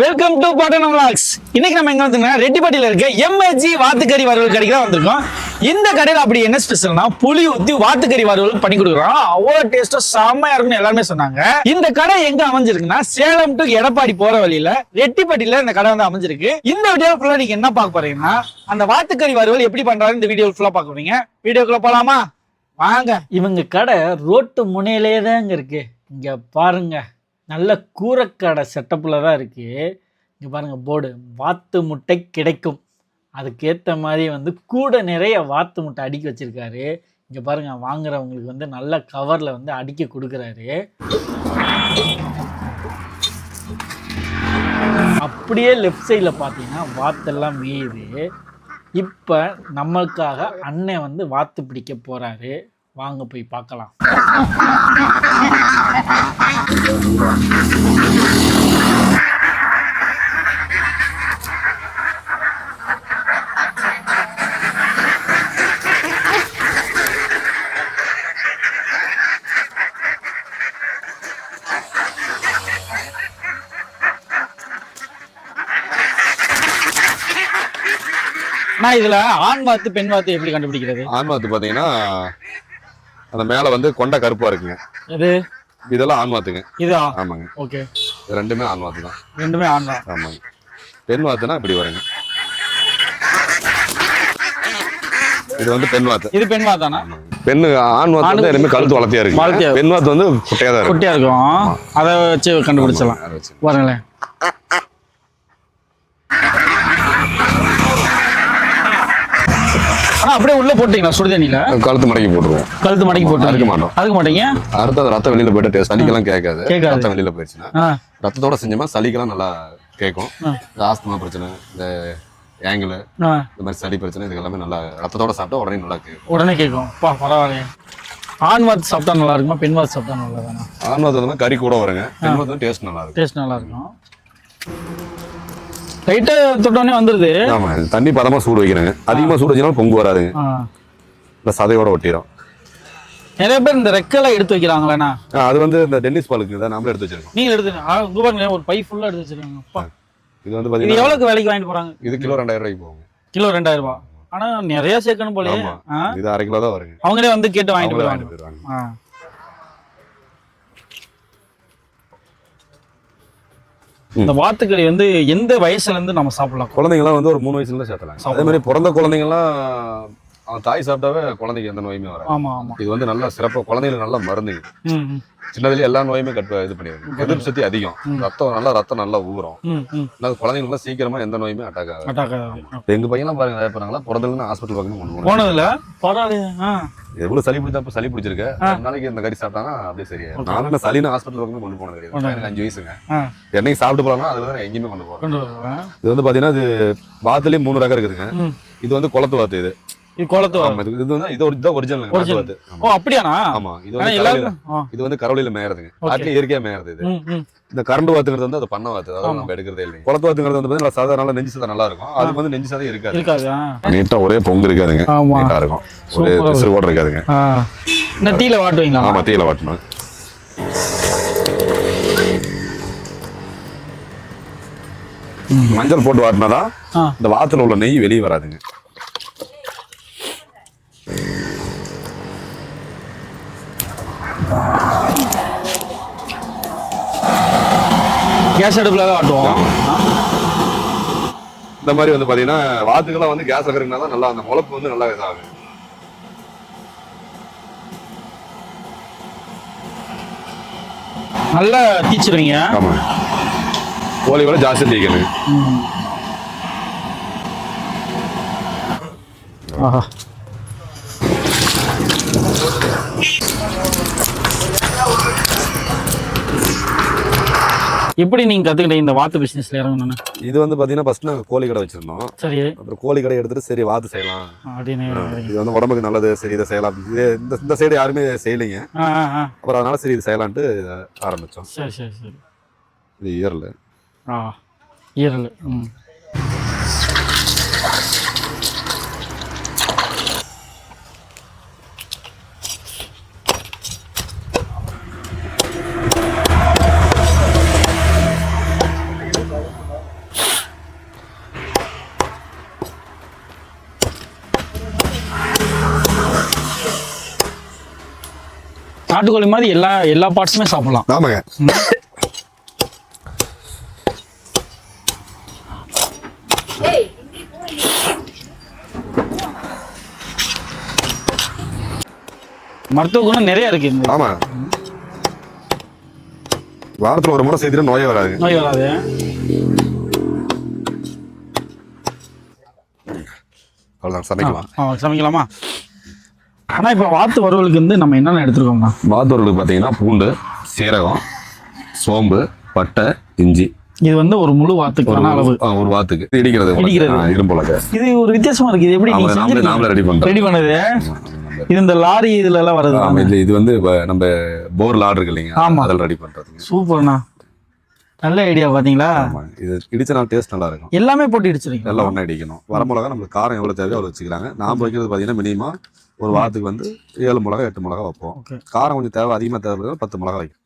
Welcome to பாட்டன் vlogs இன்னைக்கு நம்ம எங்க வந்துங்க? ரெட்டிப்பட்டியில இருக்க எம்ஏஜி வாத்துக்கறி வறுவல் கடைக்கு தான் வந்திருக்கோம். இந்த கடையில் அப்படி என்ன ஸ்பெஷல்னா புளி ஊத்தி வாத்துக்கறி வறுவல் பண்ணி கொடுக்குறோம். அவ்வளோ டேஸ்டா செம்மையா இருக்கும்னு எல்லாருமே சொன்னாங்க. இந்த கடை எங்க அமைஞ்சிருக்குன்னா சேலம் டு எடப்பாடி போற வழியில ரெட்டிப்பட்டியில இந்த கடை வந்து அமைஞ்சிருக்கு. இந்த வீடியோ ஃபுல்லா நீங்க என்ன பார்க்க போறீங்கன்னா அந்த வாத்துக்கறி வறுவல் எப்படி பண்றாரு இந்த வீடியோ ஃபுல்லா பார்க்க போறீங்க. வீடியோக்குள்ள போலாமா? வாங்க. இவங்க கடை ரோட்டு முனையிலே தாங்க இருக்கு. இங்கே பாருங்க நல்ல கூரக்கடை செட்டப்பில் தான் இருக்குது இங்கே பாருங்கள் போர்டு. வாத்து முட்டை கிடைக்கும். அதுக்கேற்ற மாதிரி வந்து கூட நிறைய வாத்து முட்டை அடுக்கி வச்சிருக்காரு. இங்கே பாருங்க வாங்குறவங்களுக்கு வந்து நல்ல கவரில் வந்து அடுக்கி கொடுக்குறாரு. அப்படியே லெஃப்ட் சைடில் பார்த்தீங்கன்னா வாத்தெல்லாம் மேயுது இப்போ நம்மளுக்காக அண்ணன் வந்து வாத்து பிடிக்க போகிறாரு வாங்க போய் பார்க்கலாம். நான் இதுல ஆண் வாத்து பெண் வாத்து எப்படி கண்டுபிடிக்கிறது? ஆன்மாத்து பாத்தீங்கன்னா அந்த மேல வந்து கொண்ட கருப்பா இருக்குங்க. இது இதெல்லாம் ஆன்மாத்துங்க இதா? ஆமாங்க. ஓகே. ரெண்டுமே ஆன்மாத்து தான். ரெண்டுமே தான் ஆமாங்க. பெண் வாத்துனா இப்படி வருங்க. இது வந்து பெண் வாத்து. இது பெண் வாத்தானா? பெண்ணு ஆண் வாத்து வந்து எல்லாமே கழுத்து வளர்த்தியா இருக்கு பெண் வாத்து வந்து குட்டையா தான் இருக்கு குட்டியா இருக்கும். அதை வச்சு கண்டுபிடிச்சலாம். பாருங்களேன். அப்படியே உள்ள போட்டீங்களா சுடுதண்ணில? கழுத்து மடக்கி போட்டுருவோம். கழுத்து மடக்கி போட்டு அறுக்க மாட்டோம். அதுக்கு மாட்டீங்க? அடுத்து அந்த ரத்தம் வெளியில போயிட்டு சளிக்கெல்லாம் கேட்காது. கேட்காது. ரத்தம் வெளியில போயிடுச்சுன்னா. ரத்தத்தோட செஞ்சோம்னா சளிக்கெல்லாம் நல்லா கேட்கும். ஆஸ்துமா பிரச்சனை இந்த ஏங்கிள் இந்த மாதிரி சளி பிரச்சனை இது எல்லாமே நல்லா ரத்தத்தோட சாப்பிட்டா உடனே நல்லா கேட்கும். உடனே கேட்கும். பா பரவாயில்லையே. ஆண் வாத்து சாப்பிட்டா நல்லா இருக்குமா? பெண் வாத்து சாப்பிட்டா நல்லா தானா ஆண் வாத்து வந்து கறி கூட வருங்க. பெண் வாத்து டேஸ்ட் நல்லா இருக்கும். டேஸ்ட் நல்லா இருக்கும். லைட்டா தொட்டோடனே வந்துருது. ஆமா தண்ணி பதமா சூடு வைக்கிறேங்க. அதிகமா சூடு வச்சுனாலும் பொங்கு வராதுங்க ஆ. இந்த சதையோட ஒட்டிடும் நிறைய பேர் இந்த ரெக்கெல்லாம் எடுத்து வைக்கிறாங்களேண்ணா அது வந்து இந்த டென்னிஸ் பாலுக்கு தான் நம்மளே எடுத்து வச்சிருக்கோம். நீங்க எடுத்து ஆ, இங்க பாருங்க ஒரு பை ஃபுல்லா எடுத்து வச்சிருக்காங்க. இது வந்து பாத்தீங்கன்னா எவ்வளவுக்கு விலைக்கு வாங்கிட்டு போறாங்க? இது கிலோ ரெண்டாயிரம் ரூபாய்க்கு போகுங்க. கிலோ ரெண்டாயிரம் ரூபாய். ஆனா நிறைய சேர்க்கணும். ஆ? இது அரை கிலோ தான் வருங்க. அவங்களே வந்து கேட்டு வாங்கிட்டு போயிடுவாங்க. இந்த வாத்துக்கறி வந்து எந்த வயசுல இருந்து நம்ம சாப்பிடலாம்? குழந்தைங்கலாம் வந்து ஒரு மூணு வயசுல இருந்து சேர்த்தலாம் அதே மாதிரி பிறந்த குழந்தைங்கலாம் அவன் தாய் சாப்பிட்டாவே குழந்தைக்கு எந்த நோயுமே வராது. ஆமா ஆமா. இது வந்து நல்லா சிறப்பா. குழந்தைங்களுக்கு நல்ல மருந்துங்க சின்னதுல எல்லா நோயுமே கட்டு இது பண்ணிடுது எதிர்ப்பு சக்தி அதிகம். ரத்தம் நல்லா ரத்தம் நல்லா ஊறும். குழந்தைங்களுக்கு சீக்கிரமா எந்த நோயுமே அட்டாக் ஆகாது. அட்டாக் ஆகாது. இப்ப எங்க பையன்லாம் பாருங்க நிறைய போறாங்களா? பிறந்ததுல ஹாஸ்பிட்டல் பக்கம் கொண்டு போனதுல எவ்வளவு சளி பிடிச்சா சளி பிடிச்சிருக்கு. நாளைக்கு இந்த கறி சாப்பிட்டானா அப்படியே சரியா நானும் என்ன சளின்னு ஹாஸ்பிட்டல் பக்கமே கொண்டு போனது கிடையாது. எனக்கு அஞ்சு வயசுங்க. என்னைக்கு சாப்பிட்டு போலாம்னா அதுல எங்கேயுமே கொண்டு போறேன். இது வந்து பாத்தீங்கன்னா இது வாத்துலயே மூணு ரகம் இருக்குதுங்க. இது வந்து குளத்து வாத்து இது. இது குளத்து இது வந்து இது ஒரு- இதுதான் ஒரிஜினல். வாத்து ஓ அப்படியாண்ணா? ஆமா இது வந்து எல்லாரும் ஆ. இது வந்து கரவலையில மேயறதுங்க. காட்டுல இயற்கையா மேயறது இது. இந்த கரண்ட் வாத்துங்கிறது வந்து அது பண்ண வாத்து. அதாவது நம்ம எடுக்கிறதே இல்லை குளத்து வாத்துங்கிறது வந்து சாதா நல்லா நெஞ்சு சதம் நல்லா இருக்கும். அது வந்து நெஞ்சு இருக்காது. நீட்டா ஒரே பொங்கு இருக்காதுங்க. நீட்டா இருக்கும். ஒரே கூட இருக்காதுங்க. இந்த டீல வாட்டுவீங்களா? ஆமா தீயில வாட்டணும். மஞ்சள் போட்டு வாட்டினாதான் இந்த வாத்துல உள்ள நெய் வெளியே வராதுங்க. கேஸ் அடுப்புல தான் வாட்டுவோம் இந்த மாதிரி வந்து பாத்தீங்கன்னா வாத்துக்கெல்லாம் வந்து கேஸ் வைக்கிறதுனா தான் நல்லா அந்த முளப்பு வந்து நல்லா இதாகும். நல்லா தீச்சிருவீங்க ஆமா. கோழி விட ஜாஸ்தி தீக்கணும் ஆஹா. எப்படி நீங்க கத்துக்கிட்டீங்க இந்த வாத்து பிசினஸ்ல இறங்கணும்னு? இது வந்து பாத்தீங்கன்னா ஃபர்ஸ்ட் நாங்க கோழி கடை வச்சிருந்தோம். சரி. அப்புறம் கோழி கடை எடுத்துட்டு சரி வாத்து செய்யலாம். அப்படின்னு இது வந்து உடம்புக்கு நல்லது சரி இதை செய்யலாம். இது இந்த இந்த சைடு யாருமே செய்யலைங்க. அப்புறம் அதனால சரி இது செய்யலான்ட்டு இதை ஆரம்பிச்சோம். சரி சரி சரி. இது இயர்ல ஆ ஈரல். ம். நாட்டுக்கோழி மாதிரி எல்லா எல்லா பார்ட்ஸுமே சாப்பிடலாம். ஆமாங்க. மருத்துவ குணம் நிறைய இருக்கு ஆமா. வாரத்துல ஒரு முறை செய்துட்டு நோயே வராது. நோய் வராது. அவ்வளவுதான் சமைக்கலாம். சமைக்கலாமா? ஆனா இப்ப வாத்து வறுவலுக்கு வந்து நம்ம என்னென்ன எடுத்துருக்கோம்னா? வாத்தூர்களுக்கு பாத்தீங்கன்னா பூண்டு சீரகம் சோம்பு பட்டை இஞ்சி. இது வந்து ஒரு முழு வாத்துக்கான அளவு? ஒரு வாத்துக்கு. இடிக்கிறது. இடிக்கிறது. இரும்புலக இது ஒரு வித்தியாசமா இருக்கு. இது எப்படி நாமளே நாமளே ரெடி பண்றோம் ரெடி பண்ணது? இது இந்த லாரி இதுல எல்லாம் வருது ஆமா, இது இது வந்து நம்ம போர்ல ஆர்டர் இருக்கு இல்லைங்க. ஆமா. அதில் ரெடி பண்றதுங்க சூப்பர்ண்ணா. நல்ல ஐடியா பாத்தீங்களா? இது இடிச்ச டேஸ்ட் நல்லா இருக்கும். எல்லாமே போட்டு இடிச்சிருக்கீங்க எல்லாம் ஒண்ணா இடிக்கணும். வரமிளகா நம்மளுக்கு காரம் எவ்வளவு தேவையோ அவ்வளவு வச்சுக்கிறாங்க நான் வைக்கிறது பாத்தீங்கன்னா மினிமம் ஒரு வாரத்துக்கு வந்து ஏழு மிளகா எட்டு மிளகா வைப்போம். காரம் கொஞ்சம் தேவை அதிகமா தேவை பத்து மிளகா வைக்கும்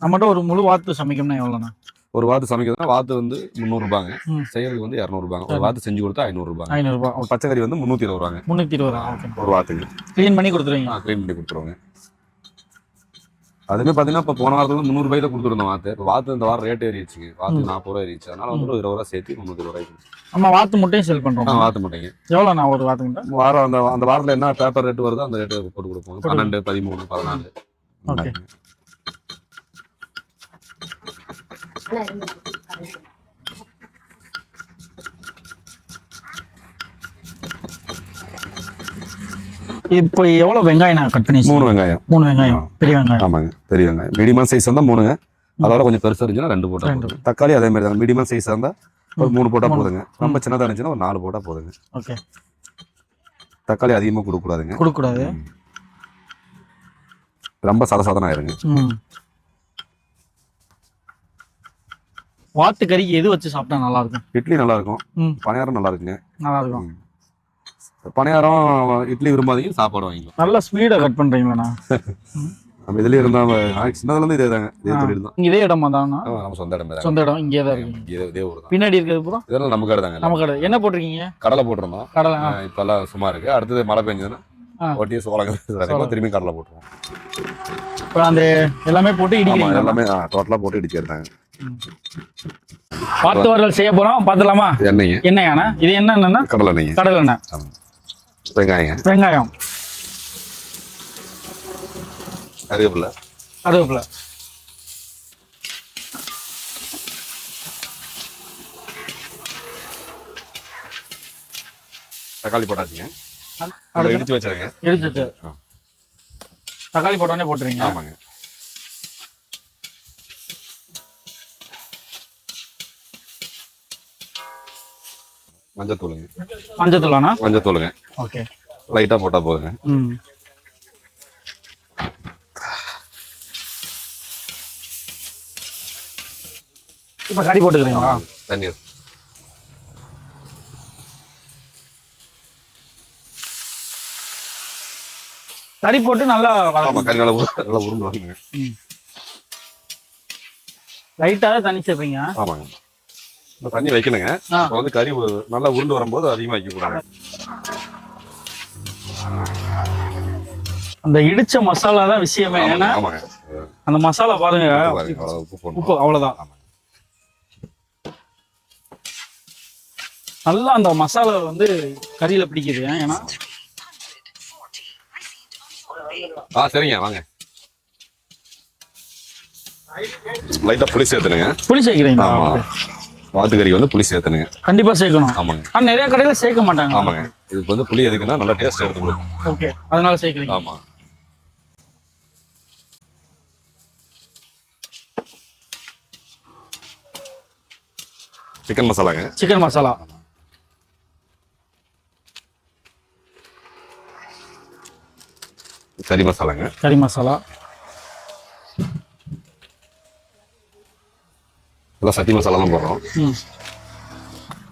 நம்மகிட்ட ஒரு முழு வாத்து சமைக்கணும்னா எவ்வளோண்ணா? ஒரு வாத்து சமைக்கிறதுனா வாத்து வந்து முந்நூறு ரூபாங்க. ம். செய்யறதுக்கு வந்து இரநூறு ரூபாங்க ஒரு வாத்து செஞ்சு கொடுத்தா ஐநூறு ரூபாங்க. ஐநூறுரூபா ஒரு பச்சைக்கறி வந்து முந்நூத்தி இருபது ரூபாங்க. முந்நூற்றி இருபது? ரூபா ஒரு வாத்துக்கு க்ளீன் பண்ணி கொடுத்துருவீங்க க்ளீன் பண்ணி கொடுத்துருவாங்க. அதுமே பாத்தீங்கன்னா இப்போ போன வாரத்துல முந்நூறு ரூபாய்க்கு கொடுத்துருந்தோம் வாத்து. இப்போ வாத்து இந்த வாரம் ரேட் ஏறிடுச்சுங்க வாத்து நாற்பது ரூபா ஏறிச்சு அதனால வந்து ஒரு இருபது ரூபா சேர்த்து இருபது ரூபாய்க்கு நம்ம வாத்து முட்டையும் செல் ஆ, பண்றோம் வாத்து மாட்டேங்க. எவ்வளோண்ணா ஒரு வாத்து முட்டை? வாரம் அந்த அந்த வாரத்துல என்ன பேப்பர் ரேட் வருதோ அந்த ரேட்டு போட்டு கொடுப்போம். பன்னெண்டு பதிமூணு பதினாலு. Okay. இப்போ எவ்வளோ வெங்காயம் நான் கட் பண்ணி? மூணு வெங்காயம். மூணு வெங்காயம். பெரிய வெங்காயம். ஆமாங்க. பெரிய வெங்காயம். மீடியம் சைஸ் இருந்தா மூணுங்க. அதோட கொஞ்சம் பெருசா இருந்துச்சுன்னா ரெண்டு போட்டா. தக்காளி அதே மாதிரி தான் மீடியம் சைஸ் இருந்தா ஒரு மூணு போட்டா போதுங்க. ரொம்ப சின்னதா இருந்துச்சுன்னா ஒரு நாலு போட்டா போதுங்க. ஓகே. தக்காளி அதிகமா கொடுக்க கூடாதுங்க கொடுக்கக்கூடாது ரொம்ப சத சதனா இருங்க. ம். வாத்து கறிக்கு எது வச்சு சாப்பிட்டா நல்லா இருக்கும்? இட்லி நல்லா இருக்கும். பணியாரம் நல்லா இருக்குங்க. நல்லா இருக்கும். பணியாரம் இட்லி விரும்பாதீங்க சாப்பாடு வாங்கிக்கலாம். நல்லா ஸ்பீடா கட் பண்றீங்களாண்ணா நம்ம இதுலயே இருந்தா சின்னதுல இருந்து இதே தாங்க இதே. தொழில் தான். இதே இடமா தானா நம்ம சொந்த இடம் சொந்த இடம் இங்கே தான் இருக்கு. இதே இதே ஊர் பின்னாடி இருக்கிறது பூரா? இதெல்லாம் நம்ம கடை தாங்க. நம்ம கடை. என்ன போட்டிருக்கீங்க? கடலை போட்டிருந்தோம். கடலை ஆ. ஆ, இப்ப எல்லாம் சும்மா இருக்கு. அடுத்தது மழை பெஞ்சதுன்னா. ஒட்டியே சோளம் திரும்பி கடலை போட்டுருவோம். இப்போ அந்த எல்லாமே போட்டு இடிக்கிறீங்க. எல்லாமே டோட்டலா போட்டு இடிச்சு எடுத்தாங்க. வாத்து வறுவல் செய்ய போறோம். பார்த்துலாமா எண்ணெய்ங்க. என்னையாண்ணா இது என்னன்னா கடலை எண்ணெய்ங்க. கடலை எண்ணெய். ஆமா. வெங்காயங்க வெங்காயம். கருவேப்பிலை. கருவேப்பிலை. தக்காளி அடுத்து இடிச்சு வச்சிருங்க. எடுத்துட்டு ஆ. தக்காளி போட்டோடனே போட்டுறீங்க ஆமாங்க. மஞ்சத்தூளுங்க. மஞ்சத்தூளாண்ணா? மஞ்சத்தூளுங்க. ஓகே. லைட்டா போட்டா போதுங்க. ம். இப்போ கறி போட்டுக்கிறீங்களா? தண்ணி. கறி போட்டு நல்லா கறி நல்லா நல்லா உருண்டு லைட்டாக தண்ணி சேர்ப்பீங்க. ஆமாங்க. தண்ணி வைக்கணுங்க. இப்போ வந்து கறி நல்லா உருண்டு வரும்போது அதிகமாக வைக்க கூடாது அந்த இடிச்ச மசாலா தான் விஷயமே. ஏன்னா அந்த மசாலா பாருங்க உப்பு அவ்வளவுதான். நல்லா அந்த மசாலா வந்து கறியில பிடிக்குது. ஏன்னா ஆ சரிங்க வாங்க. லைட்டா புளி சேர்த்துனுங்க புளி சேர்க்கிறீங்களா? வாத்துக்கறி வந்து புளி சேர்த்துனுங்க. கண்டிப்பா சேர்க்கணும். ஆமாங்க. ஆனா நிறைய கடையில சேர்க்க மாட்டாங்க. ஆமாங்க. இதுக்கு வந்து புளி எதுக்குன்னா நல்லா டேஸ்ட் எடுத்து கொடுக்கும். ஓகே. அதனால சேர்க்கிறீங்க. ஆமா. சிக்கன் மசாலாங்க. சிக்கன் மசாலா. கறி மசாலாங்க. கறி மசாலா. எல்லாம் சட்டி மசாலா தான் போடுறோம்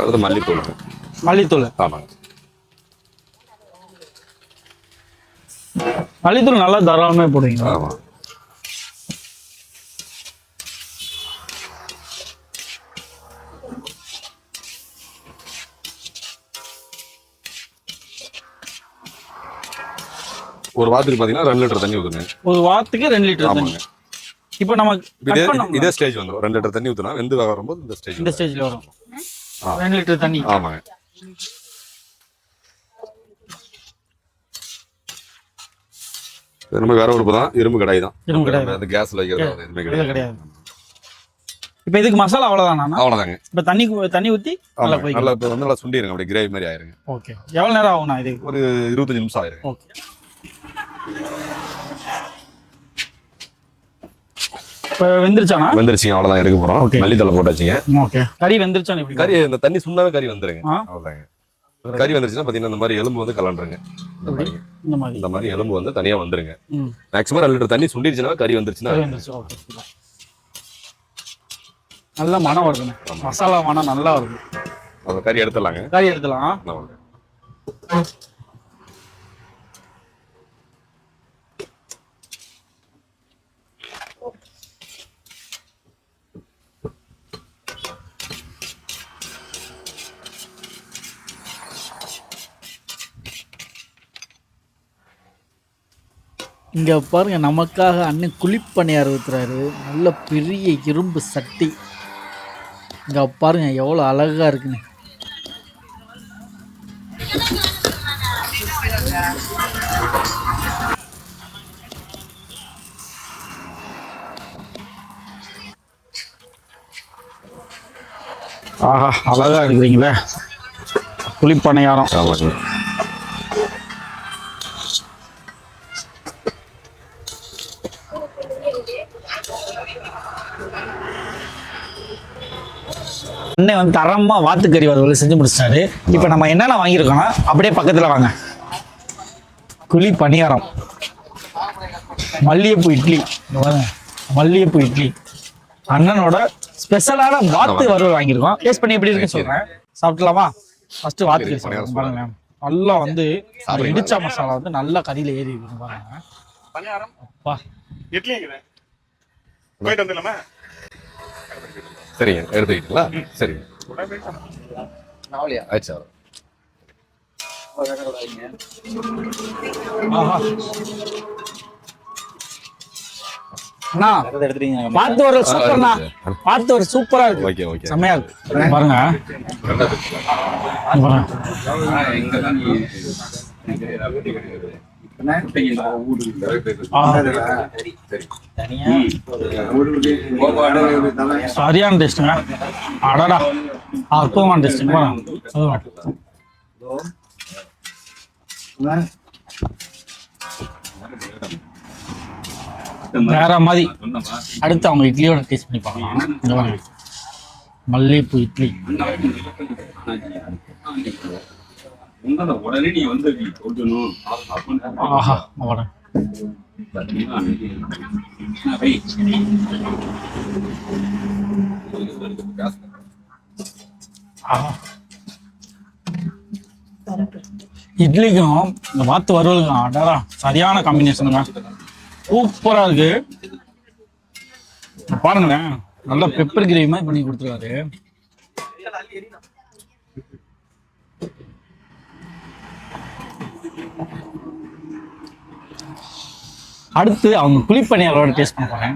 அடுத்து மல்லித்தூள். மல்லித்தூள். ஆமாங்க. மல்லித்தூள் நல்லா தாராளமே போடுவீங்க. ஆமா. ஒரு வாரத்துக்கு பாத்தீங்கன்னா ரெண்டு லிட்டர் தண்ணி ஊத்துங்க. ஒரு வாரத்துக்கு ரெண்டு லிட்டர் தண்ணி. இப்போ நம்ம இதே ஸ்டேஜ் வந்துடும் ரெண்டு லிட்டர் தண்ணி ஊத்துனா வெந்து வரும்போது இந்த ஸ்டேஜ் இந்த ஸ்டேஜ்ல வரும். ரெண்டு லிட்டர் தண்ணி. ஆமாங்க. நம்ம வேற ஒரு தான். இரும்பு கடாய் தான். இரும்பு கடாய் அந்த கேஸ்ல வைக்கிறது எதுவுமே கிடையாது இப்போ இதுக்கு மசாலா அவ்வளவுதானா அவ்வளவுதாங்க. இப்போ தண்ணி தண்ணி ஊத்தி நல்லா. போய் நல்லா இப்போ வந்து நல்லா சுண்டிருங்க. அப்படியே கிரேவி மாதிரி ஆயிருங்க. ஓகே. எவ்வளவு நேரம் ஆகும்ண்ணா இது? ஒரு இருபத்தஞ்சு நிமிஷம் ஆயிருங்க. ஓகே. இப்போ வெந்துருச்சாண்ணா? வெந்துருச்சுங்க அவ்வளவுதான் எடுக்க போறோம். மல்லித்தலை போட்டாச்சுங்க ஓகே. கறி வெந்துருச்சான்னு எப்படி கறி இந்த தண்ணி சுண்ணாவே கறி வந்துருங்க. அவ்வளவுதாங்க. கறி வந்துருச்சுன்னா பாத்தீங்கன்னா இந்த மாதிரி எலும்பு வந்து கலண்டுருங்க. இந்த மாதிரி. இந்த எலும்பு வந்து தனியா வந்துருங்க. மேக்ஸிமம் ரெண்டு லிட்டர் தண்ணி சுண்டிருச்சுன்னா கறி வந்துருச்சுன்னா நல்ல மனம் வருதுண்ணே. மசாலா மனம் நல்லா வருது. அந்த கறி எடுத்துடலாங்க. கறி எடுத்துலாம் இங்கே பாருங்க நமக்காக அண்ணன் குழிப்பணியார் ஊத்துறாரு நல்ல பெரிய இரும்பு சட்டி. இங்கே பாருங்க எவ்வளோ அழகா இருக்குன்னு. ஆஹா அழகா இருக்கிறீங்களே குளிப்பணியாரம். அண்ணன் வந்து தரமா வாத்துக்கறி வறுவல் செஞ்சு முடிச்சிட்டாரு. இப்போ நம்ம என்னென்ன வாங்கியிருக்கோம்னா அப்படியே பக்கத்துல வாங்க. குழி பணியாரம். மல்லிகைப்பூ இட்லி. மல்லிகைப்பூ இட்லி. அண்ணனோட ஸ்பெஷலான வாத்து வறுவல் வாங்கியிருக்கோம். டேஸ்ட் பண்ணி எப்படி இருக்குன்னு சொல்றேன். சாப்பிடலாமா? ஃபர்ஸ்ட் சாப்பிடுங்க பாருங்க நல்லா வந்து இடிச்சா மசாலா வந்து நல்லா கறியில ஏறி இருக்கு பாருங்க. அப்பா. சரிங்க எடுத்துக்கிட்டீங்களா? சரிங்க ஆயிடுச்சா ஆஹா. அண்ணா பார்த்து ஒரு சூப்பர்ண்ணா. பார்த்து ஒரு சூப்பரா இருக்கு. Okay okay. செம்மையா இருக்கு. பாருங்க. சரியான டேஸ்ட்டுங்க அடடா. அற்புதமான டேஸ்ட்டுங்க வேற மாதிரி. அடுத்து அவங்க இட்லியோட டேஸ்ட் பண்ணி பார்க்கலாம். மல்லிகைப்பூ இட்லி. உடனே நீ வந்து நீ ஆஹா இட்லிக்கும் இந்த வாத்து வறுவலுக்கும் அடடா சரியான காம்பினேஷனுங்க சூப்பரா இருக்கு. பாருங்களேன் நல்லா பெப்பர் கிரேவி மாதிரி பண்ணி கொடுத்துருக்காரு. அடுத்து அவங்க குழிப்பணியாரோட டேஸ்ட் பண்ண போறேன்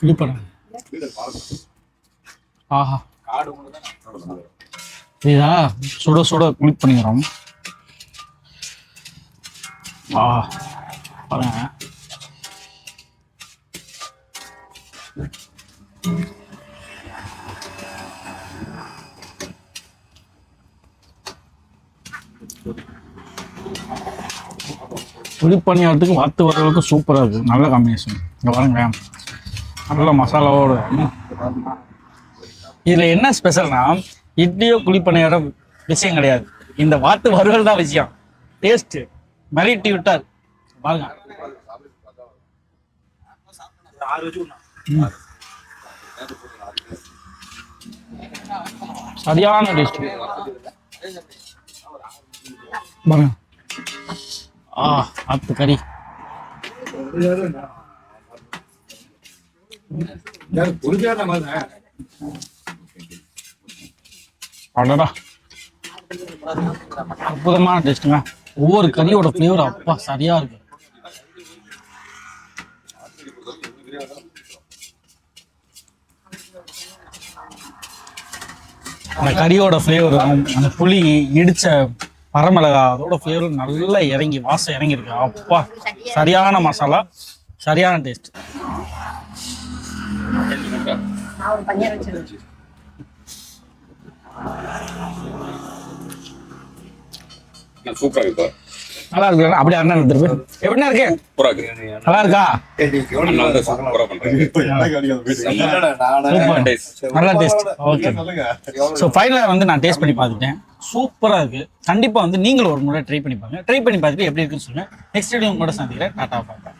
குழிப்பணியார் ஆஹா. இதா சுட சுட குழிப்பணியாரம் ஆ பாருங்க. குளிப்பணியாரத்துக்கு வாத்து வரவுக்கு சூப்பராக இருக்குது நல்ல காம்பினேஷன் இங்கே பாருங்களேன் நல்ல மசாலாவோட. இதில் என்ன ஸ்பெஷல்னா இட்லியோ குழிப்பணியாரம் விஷயம் கிடையாது. இந்த வாத்து வறுவல் தான் விஷயம். டேஸ்ட்டு மிரட்டி விட்டார் பாருங்க. சரியான டேஸ்ட் பாருங்க. ஆ ஆத்து கறி. அடடா. அற்புதமான டேஸ்ட்டுங்க. ஒவ்வொரு கறியோட ஃப்ளேவர் அப்பா சரியா இருக்கு. அந்த கறியோட ஃப்ளேவர் அந்த புளி இடிச்ச பரமிளகா அதோட ஃப்ளேவர் நல்லா இறங்கி வாசம் இறங்கி இருக்கு அப்பா சரியான மசாலா சரியான டேஸ்ட் நல்லா இருக்கு. அப்படியே அண்ணன் எடுத்துட்டு போய். எப்படிண்ணா இருக்கு? சூப்பரா இருக்கு. நல்லா இருக்கா? நல்ல டேஸ்ட் ஓகே ஸோ ஃபைனலாக வந்து நான் டேஸ்ட் பண்ணி பார்த்துட்டேன் சூப்பராக இருக்குது கண்டிப்பாக வந்து நீங்களும் ஒரு முறை ட்ரை பண்ணி பாருங்க. ட்ரை பண்ணி பார்த்துட்டு எப்படி இருக்குன்னு சொல்லுங்கள் நெக்ஸ்ட் வீடியோ உங்களோட சந்திக்கிறேன். டாட்டா பார்ப்பேன்